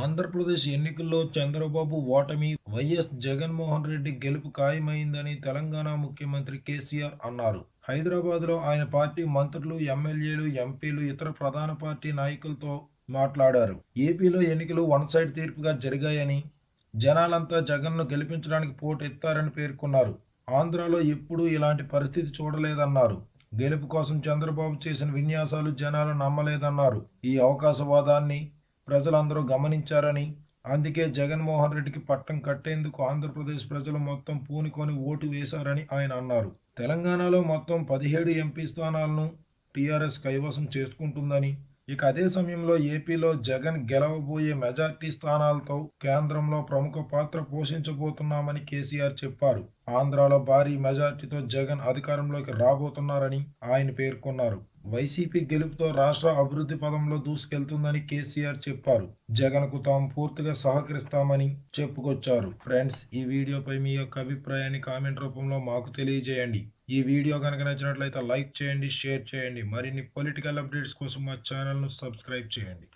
ఆంధ్రప్రదేశ్ ఎన్నికల్లో చంద్రబాబు ఓటమి వైఎస్ జగన్మోహన్ రెడ్డి గెలుపు ఖాయమైందని తెలంగాణ ముఖ్యమంత్రి కేసీఆర్ అన్నారు. హైదరాబాద్లో ఆయన పార్టీ మంత్రులు ఎమ్మెల్యేలు ఎంపీలు ఇతర ప్రధాన పార్టీ నాయకులతో మాట్లాడారు. ఏపీలో ఎన్నికలు వన్ సైడ్ తీర్పుగా జరిగాయని జనాలంతా జగన్ను గెలిపించడానికి పోటెత్తారని పేర్కొన్నారు. ఆంధ్రాలో ఎప్పుడూ ఇలాంటి పరిస్థితి చూడలేదన్నారు. గెలుపు కోసం చంద్రబాబు చేసిన విన్యాసాలు జనాలు నమ్మలేదన్నారు. ఈ అవకాశవాదాన్ని ప్రజలందరూ గమనించారని. అందుకే జగన్మోహన్ రెడ్డికి పట్టం కట్టేందుకు ఆంధ్రప్రదేశ్ ప్రజలు మొత్తం పూనుకొని ఓటు వేశారని ఆయన అన్నారు. తెలంగాణలో మొత్తం పదిహేడు ఎంపీ స్థానాలను టీఆర్ఎస్ కైవసం చేసుకుంటుందని. ఇక అదే సమయంలో ఏపీలో జగన్ గెలవబోయే మెజార్టీ స్థానాలతో కేంద్రంలో ప్రముఖ పాత్ర పోషించబోతున్నామని కేసీఆర్ చెప్పారు. ఆంధ్రాలో భారీ మెజార్టీతో జగన్ అధికారంలోకి రాబోతున్నారని ఆయన పేర్కొన్నారు. వైసీపీ గెలుపుతో రాష్ట్ర అభివృద్ధి పదంలో దూసుకెళ్తుందని కేసీఆర్ చెప్పారు. జగన్కు తాము పూర్తిగా సహకరిస్తామని చెప్పుకొచ్చారు. ఫ్రెండ్స్ ఈ వీడియోపై మీ యొక్క అభిప్రాయాన్ని కామెంట్ రూపంలో మాకు తెలియజేయండి. ఈ వీడియో కనుక నచ్చినట్లయితే లైక్ చేయండి షేర్ చేయండి. మరిన్ని పొలిటికల్ అప్డేట్స్ కోసం మా ఛానల్ను సబ్స్క్రైబ్ చేయండి.